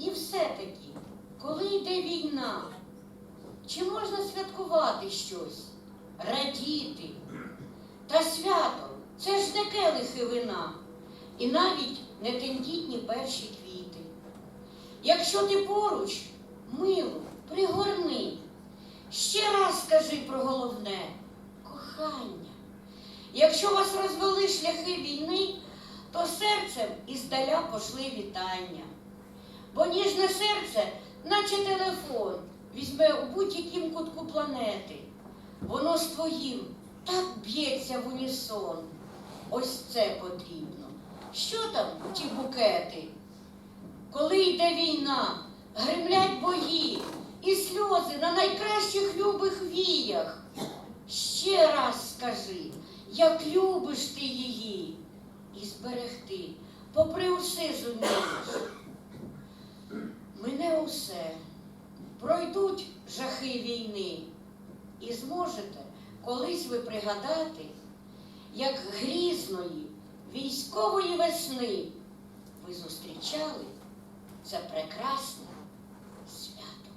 І все-таки, коли йде війна, чи можна святкувати щось, радіти? Та свято це ж не келихи вина, і навіть не тендітні перші квіти. Якщо ти поруч, милу, пригорни, ще раз скажи про головне кохання. Якщо вас розвели шляхи війни, то серцем іздаля пошли вітання. Бо ніжне серце, наче телефон, візьме у будь-яким кутку планети. Воно з твоїм так б'ється в унісон. Ось це потрібно. Що там ті букети? Коли йде війна, гремлять бої і сльози на найкращих любих віях. Ще раз скажи, як любиш ти її, і зберегти, попри усе зумієш. Усе, пройдуть жахи війни, і зможете колись ви пригадати, як грізної військової весни ви зустрічали це прекрасне свято.